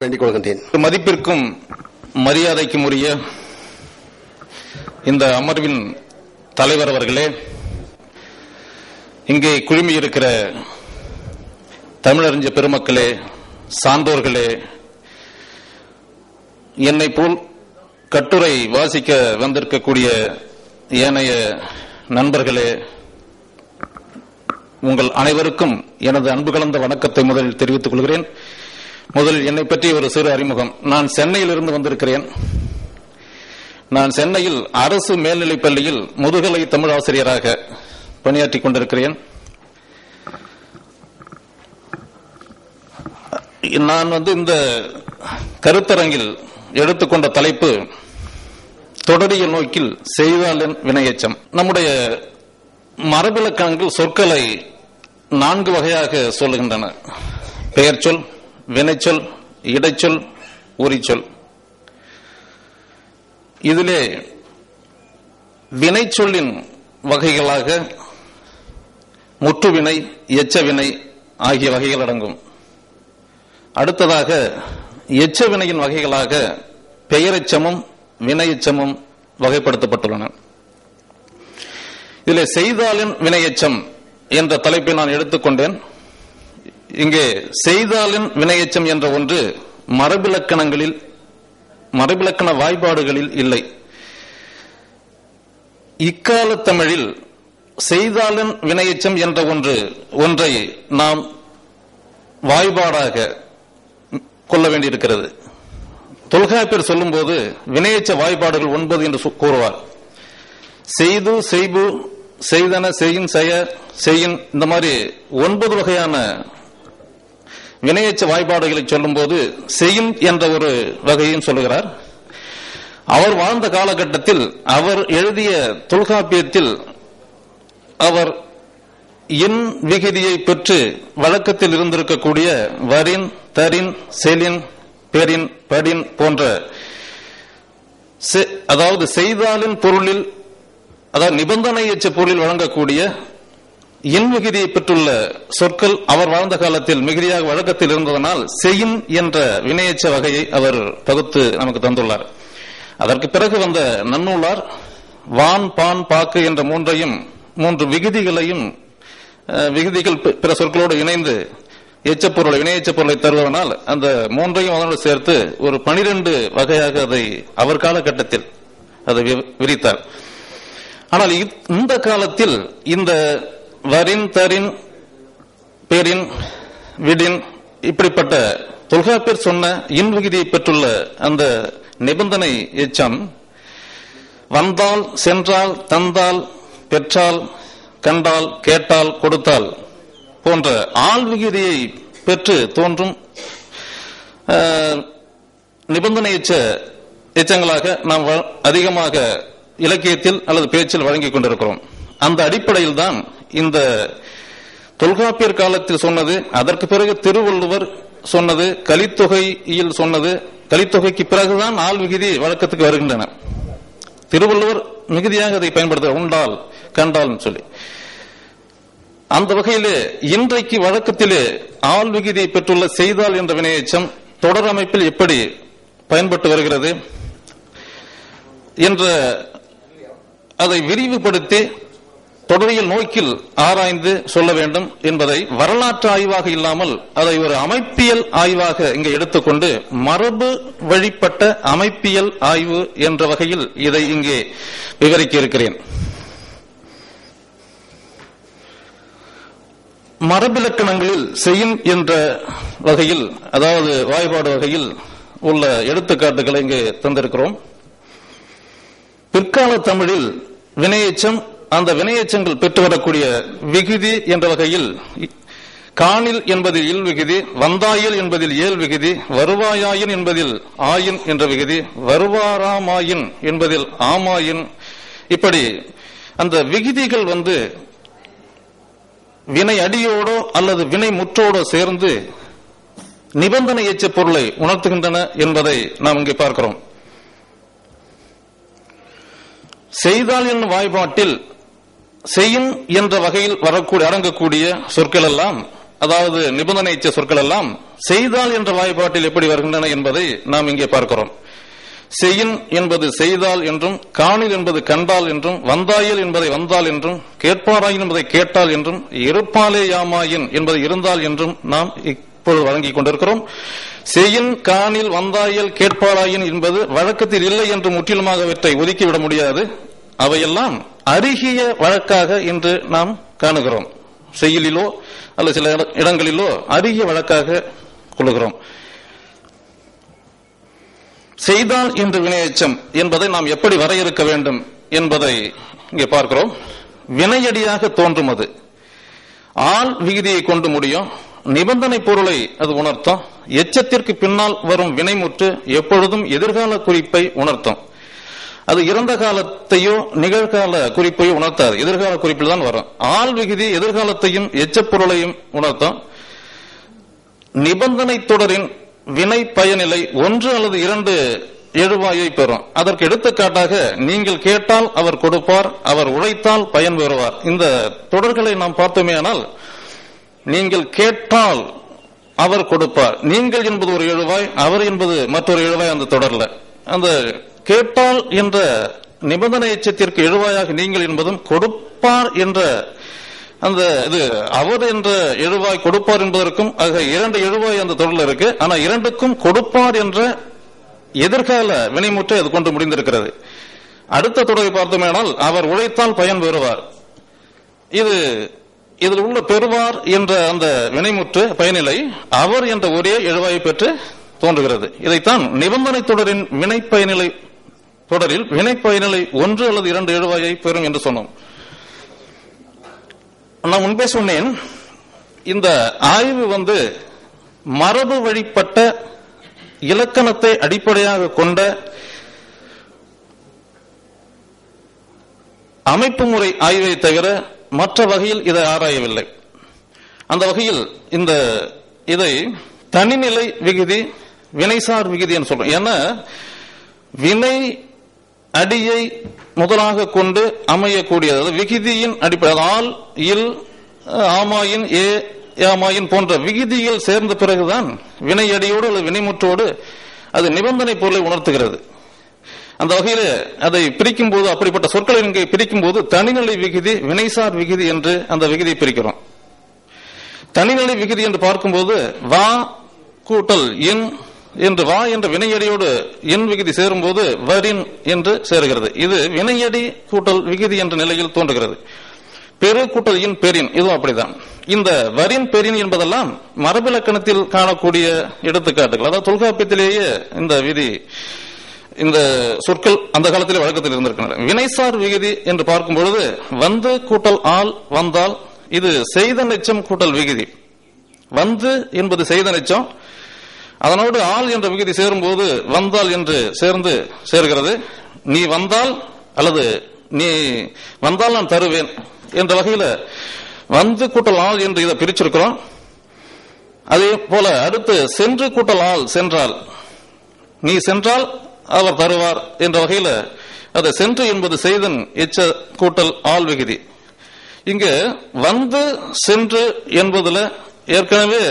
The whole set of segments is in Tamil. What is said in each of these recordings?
வேண்டிக் கொள்கின்றேன் மதிப்பிற்கும் மரியாதைக்கும் உரிய இந்த அமர்வின் தலைவர் அவர்களே இங்கே குழுமியிருக்கிற தமிழறிஞ பெருமக்களே சான்றோர்களே என்னை போல் கட்டுரை வாசிக்க வந்திருக்கக்கூடிய ஏனைய நண்பர்களே உங்கள் அனைவருக்கும் எனது அன்பு கலந்த வணக்கத்தை முதலில் தெரிவித்துக் கொள்கிறேன். முதலில் என்னை பற்றி ஒரு சிறு அறிமுகம். நான் சென்னையிலிருந்து வந்திருக்கிறேன். நான் சென்னையில் அரசு மேல்நிலைப் பள்ளியில் முதுகலை தமிழ் ஆசிரியராக பணியாற்றிக் கொண்டிருக்கிறேன். நான் வந்து இந்த கருத்தரங்கில் எடுத்துக்கொண்ட தலைப்பு தொடரிய நோக்கில் செய்தாலின் வினையச்சம் நம்முடைய மரபிலக்கணங்கள் சொற்களை நான்கு வகையாக சொல்லுகின்றன. பெயர் சொல் வினைச்சொல் இடைச்சொல் உரிச்சொல். இதிலே வினைச்சொல்லின் வகைகளாக முற்றுவினை எச்சவினை ஆகிய வகைகள் அடங்கும். அடுத்ததாக எச்சவினையின் வகைகளாக பெயரெச்சமும் வினையச்சமும் வகைப்படுத்தப்பட்டுள்ளன. இதில் செய்தாலின் வினையச்சம் என்ற தலைப்பை நான் எடுத்துக்கொண்டேன். இங்கே செய்தாலின் வினையச்சம் என்ற ஒன்று மரபிலக்கணங்களில் மரபிலக்கண வாய்ப்பாடுகளில் இல்லை. இக்கால தமிழில் செய்தாலின் வினையச்சம் என்ற ஒன்று ஒன்றை நாம் வாய்ப்பாடாக கொள்ள வேண்டியிருக்கிறது. தொல்காப்பியர் சொல்லும்போது வினையச்ச வாய்ப்பாடுகள் ஒன்பது என்று கூறுவார். செய்து செய்பு செய்தன செய்யின் செய்ய செய்யின் இந்த மாதிரி ஒன்பது வகையான வினையச்ச வாய்ப்பாடுகளை சொல்லும்போது செய்யும் என்ற ஒரு வகையும் சொல்லுகிறார். அவர் வாழ்ந்த காலகட்டத்தில் அவர் எழுதிய தொல்காப்பியத்தில் அவர் என் விகுதியை பெற்று வழக்கத்தில் இருந்திருக்கக்கூடிய வரின் தரின் செலின் பெரின் படின் போன்ற செ- அதாவது செய்தாலின் பொருளில் அதாவது நிபந்தனை எச்ச பொருளில் வழங்கக்கூடிய என் மிகுதியை பெற்றுள்ள சொற்கள் அவர் வாழ்ந்த காலத்தில் மிகுதியாக வழக்கத்தில் இருந்ததனால் செய்யும் என்ற வினையச்ச வகையை அவர் பகுத்து நமக்கு தந்துள்ளார். அதற்கு பிறகு வந்த நன்னூலார் வான் பான் பாக்கு என்ற மூன்றையும் மூன்று விகுதிகளையும் அஹ், விகுதிகள் பிற சொற்களோடு இணைந்து எச்சப்பொருளை வினையெச்சப் பொருளை தருவதனால் அந்த மூன்றையும் அதனோடு சேர்த்து ஒரு பனிரெண்டு வகையாக அதை அவர் காலகட்டத்தில் அதை வி- விரித்தார். ஆனால் இந்த காலத்தில் இந்த வரின் தரின் பெரின் விடின் இப்படிப்பட்ட தொல்காப்பியர் சொன்ன இன்விகுதியை பெற்றுள்ள அந்த நிபந்தனை எச்சம் வந்தால் சென்றால் தந்தால் பெற்றால் கண்டால் கேட்டால் கொடுத்தால் போன்ற ஆள்விகுதியை பெற்று தோன்றும் நிபந்தனை எச்ச எச்சங்களாக நாம் அதிகமாக இலக்கியத்தில் அல்லது பேச்சில் வழங்கிக் கொண்டிருக்கிறோம். அந்த அடிப்படையில் தான் இந்த தொல்காப்பியர் காலத்தில் சொன்னது அதற்கு பிறகு திருவள்ளுவர் சொன்னது கலித்தொகையில் சொன்னது கலித்தொகைக்கு பிறகுதான் ஆள் விகுதி வழக்கத்துக்கு வருகின்றன. திருவள்ளுவர் மிகுதியாக அதை பயன்படுத்த உண்டால் கண்டால் சொல்லி. அந்த வகையிலே இன்றைக்கு வழக்கத்திலே ஆள் விகுதியை பெற்றுள்ள செய்தால் என்ற வினையச்சம் தொடர் அமைப்பில் எப்படி பயன்பட்டு வருகிறது என்ற அதை விரிவுபடுத்தி தொடரியல் நோக்கில் ஆராய்ந்து சொல்ல வேண்டும் என்பதை வரலாற்று ஆய்வாக இல்லாமல் அதை ஒரு அமைப்பியல் ஆய்வாக இங்கே எடுத்துக்கொண்டு மரபு வழிப்பட்ட அமைப்பியல் ஆய்வு என்ற வகையில் இதை இங்கே விவரிக்க இருக்கிறேன் மரபிலக்கணங்களில் செய்யும் என்ற வகையில் அதாவது வாய்பாடு வகையில் உள்ள எடுத்துக்காட்டுகளை இங்கே தந்திருக்கிறோம். பிற்கால தமிழில் வினையச்சம் அந்த வினையச்சங்கள் பெற்று வரக்கூடிய விகுதி என்ற வகையில் காணில் என்பதில் இல் விகுதி வந்தாயில் என்பதில் ஏல் விகுதி வருவாயாயின் என்பதில் ஆயின் என்ற விகுதி வருவாராமாயின் என்பதில் ஆமாயின். இப்படி அந்த விகுதிகள் வந்து வினை அடியோடோ அல்லது வினை முற்றோடோ சேர்ந்து நிபந்தனை எச்ச பொருளை உணர்த்துகின்றன என்பதை நாம் இங்கே பார்க்கிறோம். செய்தால் என்னும் வாய்ப்பாட்டில் செய்யும் என்ற வகையில் வரக்கூடிய அடங்கக்கூடிய சொற்கள் எல்லாம் அதாவது நிபந்தனை சொற்கள் எல்லாம் செய்தால் என்ற வாய்ப்பாட்டில் எப்படி வருகின்றன என்பதை நாம் இங்கே பார்க்கிறோம். செய்யின் என்பது செய்தால் என்றும் காணில் என்பது கண்டால் என்றும் வந்தாயல் என்பதை வந்தால் என்றும் கேட்பாராயின் என்பதை கேட்டால் என்றும் இருப்பாலே யாமாயின் என்பதை இருந்தால் என்றும் நாம் இப்பொழுது வழங்கிக் கொண்டிருக்கிறோம். செய்யின் காணில் வந்தாயல் கேட்பாராயின் என்பது வழக்கத்தில் இல்லை என்று முற்றிலுமாக அவற்றை ஒதுக்கிவிட முடியாது. அவையெல்லாம் அருகிய வழக்காக இன்று நாம் காணுகிறோம். செய்யலிலோ அல்லது சில இட- இடங்களிலோ அருகிய வழக்காக கொள்கிறோம் செய்தால் என்று வினையெச்சம் என்பதை நாம் எப்படி வரையறுக்க வேண்டும் என்பதை இங்கே பார்க்கிறோம். வினையடியாக தோன்றும் அது. ஆள் விகுதியை கொண்டு முடியும். நிபந்தனை பொருளை அது உணர்த்தும். எச்சத்திற்கு பின்னால் வரும் வினைமுற்று எப்பொழுதும் எதிர்கால குறிப்பை உணர்த்தும். அது இறந்த காலத்தையோ நிகழ்கால குறிப்பையோ உணர்த்தாது. எதிர்கால குறிப்பில் தான் வரும். ஆள் விகுதி எதிர்காலத்தையும் எச்சப்பொருளையும் உணர்த்தும். நிபந்தனை தொடரின் வினை பயனிலை ஒன்று அல்லது இரண்டு எழுவாயை பெறும். அதற்கு எடுத்துக்காட்டாக நீங்கள் கேட்டால் அவர் கொடுப்பார் அவர் உழைத்தால் பயன் பெறுவார். இந்த தொடர்களை நாம் பார்த்தோமேயானால் நீங்கள் கேட்டால் அவர் கொடுப்பார். நீங்கள் என்பது ஒரு எழுவாய் அவர் என்பது மற்றொரு எழுவாய் அந்த தொடர்ல. அந்த கேட்டால் என்ற நிபந்தனை எச்சத்திற்கு எழுவாயாக நீங்கள் என்பதும் கொடுப்பார் என்ற அந்த இது அவர் என்ற எழுவாய் கொடுப்பார் என்பதற்கும் ஆக இரண்டு எழுவாய் அந்த தொடரில் இருக்கு. ஆனா இரண்டுக்கும் கொடுப்பார் என்ற எதிர்கால வினைமுற்றை அது கொண்டு முடிந்திருக்கிறது. அடுத்த தொடரை பார்த்தோமேனால் அவர் உழைத்தால் பயன் பெறுவார். இது இதில் உள்ள பெறுவார் என்ற அந்த வினைமுற்று பயனிலை அவர் என்ற ஒரே எழுவாயை பெற்று தோன்றுகிறது. இதைத்தான் நிபந்தனை தொடரின் வினை பயனிலை தொடரில் வினை பயனிலை ஒன்று அல்லது இரண்டு எழுவாயை பெறும் என்று சொன்னோம். நான் முன்பே சொன்னேன் இந்த ஆய்வு வந்து மரபு வழிப்பட்ட இலக்கணத்தை அடிப்படையாக கொண்ட அமைப்பு முறை ஆய்வை தவிர மற்ற வகையில் இதை ஆராயவில்லை. அந்த வகையில் இந்த இதை தனிநிலை விகுதி வினைசார் விகுதி என்று சொல்றோம். ஏன்னா வினை அடியை முதலாக கொண்டு அமையக்கூடியது. அதாவது விகுதியின் அடிப்படை ஆல் இல் ஆமாயின் ஏ யாமாயின் போன்ற விகுதியில் சேர்ந்த பிறகுதான் வினை அடியோடு அல்லது வினைமுற்றோடு அது நிபந்தனை பொருளை உணர்த்துகிறது. அந்த வகையில் அதை பிரிக்கும் போது அப்படிப்பட்ட சொற்களை இங்கே பிரிக்கும் போது தனிநிலை விகுதி வினைசார் விகுதி என்று அந்த விகுதியை பிரிக்கிறோம். தனிநிலை விகுதி என்று பார்க்கும்போது வா கூட்டல் என் என்று வா என்ற வினையடியோடு என் விகுதி சேரும்போது வரின் என்று சேருகிறது. இது வினையடி கூட்டல் விகுதி என்ற நிலையில் தோன்றுகிறது. பெரு கூட்டல் இன் பெரின் இதுவும் அப்படிதான். இந்த வரின் பெரின் என்பதெல்லாம் மரபிலக்கணத்தில் காணக்கூடிய எடுத்துக்காட்டுகள். அதாவது தொல்காப்பியத்திலேயே இந்த விதி இந்த சொற்கள் அந்த காலத்திலே வழக்கத்தில் இருந்திருக்கின்றன. வினைசார் விகுதி என்று பார்க்கும் பொழுது வந்து கூட்டல் ஆள் வந்தால் இது செய்த நெச்சம் கூட்டல் விகுதி. வந்து என்பது செய்த நெச்சம் அதனோடு ஆள் என்ற விகுதி சேரும்போது வந்தால் என்று சேர்ந்து சேர்கிறது. நீ வந்தால் அல்லது நீ வந்தால் நான் தருவேன் என்ற வகையில் வந்து கூட்டல் ஆள் என்று இதை பிரிச்சிருக்கிறோம். அதே போல அடுத்து சென்று கூட்டல் ஆள் சென்றால் நீ சென்றால் அவர் தருவார் என்ற வகையில் அது சென்று என்பது செய்தன் எச்ச கூட்டல் ஆள் விகுதி இங்கு வந்து சென்று என்பதுல ஏற்கனவே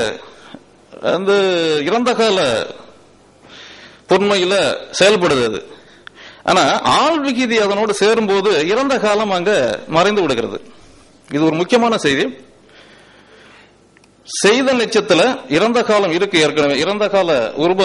அந்த இறந்த கால பொன்மையில செயல்படுது அது. ஆனா ஆள் விகுதி அதனோடு சேரும்போது இறந்த காலம் அங்க மறைந்து விடுகிறது. இது ஒரு முக்கியமான செய்தி. செய்த நெச்சத்துல இறந்த காலம் இருக்கு ஏற்கனவே. இறந்த கால உருவம்